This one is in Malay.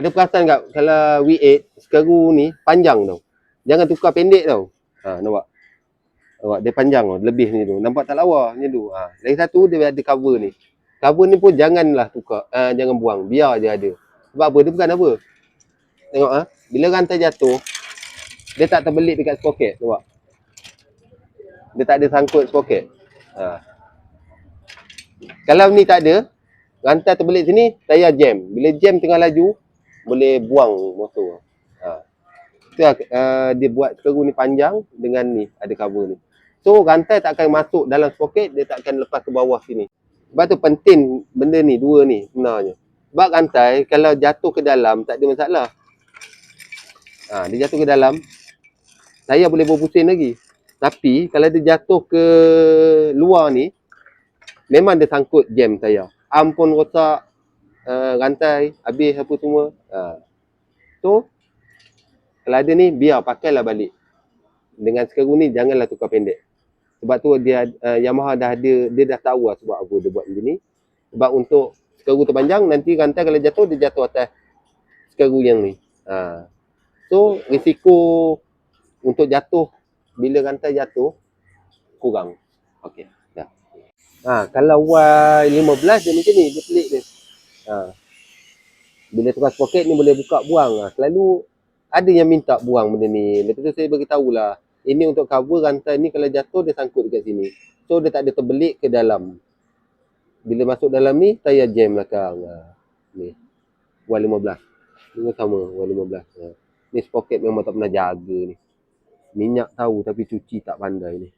Ada perasan tak kalau V8 sekeru ni panjang tau. Jangan tukar pendek tau. Ha, nampak? Nampak dia panjang tau, lebih ni tu. Nampak tak lawa ni tu. Ha. Lagi satu dia ada cover ni. Cover ni pun janganlah tukar, uh, jangan buang. Biar je ada. Sebab apa? Dia bukan apa. Tengok ah, ha? bila rantai jatuh, dia tak terbelit dekat sprocket, nampak? Dia tak ada sangkut sprocket. Ha. Kalau ni tak ada, rantai terbelit sini, tayar jam. Bila jam tengah laju, boleh buang motor. Ha. Lah, uh, dia buat keru ni panjang dengan ni, ada cover ni. So rantai tak akan masuk dalam sprocket, dia tak akan lepas ke bawah sini. Sebab tu penting benda ni, dua ni sebenarnya. Sebab rantai kalau jatuh ke dalam tak ada masalah. Ha, dia jatuh ke dalam, tayar boleh berpusing lagi. Tapi kalau dia jatuh ke luar ni, memang dia sangkut jam tayar. Arm pun rosak, uh, rantai, habis apa semua. Uh. So, kalau ada ni, biar pakailah balik. Dengan sekeru ni, janganlah tukar pendek. Sebab tu dia uh, Yamaha dah ada, dia dah tahu lah sebab apa dia buat macam ni. Sebab untuk sekeru terpanjang, nanti rantai kalau jatuh, dia jatuh atas sekeru yang ni. Uh. So, risiko untuk jatuh, bila rantai jatuh, kurang. Dah. Ha, kalau Y15 dia macam ni, dia pelik dia. Ha. Bila tukar sprocket ni boleh buka buang. Ha. Selalu ada yang minta buang benda ni. Lepas tu saya beritahu lah. Ini untuk cover rantai ni kalau jatuh dia sangkut dekat sini. So dia tak ada terbelik ke dalam. Bila masuk dalam ni, tayar jam belakang. Ha. Ni. Y15. Ini sama Y15. Ha. Ni sprocket memang tak pernah jaga ni. Minyak tahu tapi cuci tak pandai ni.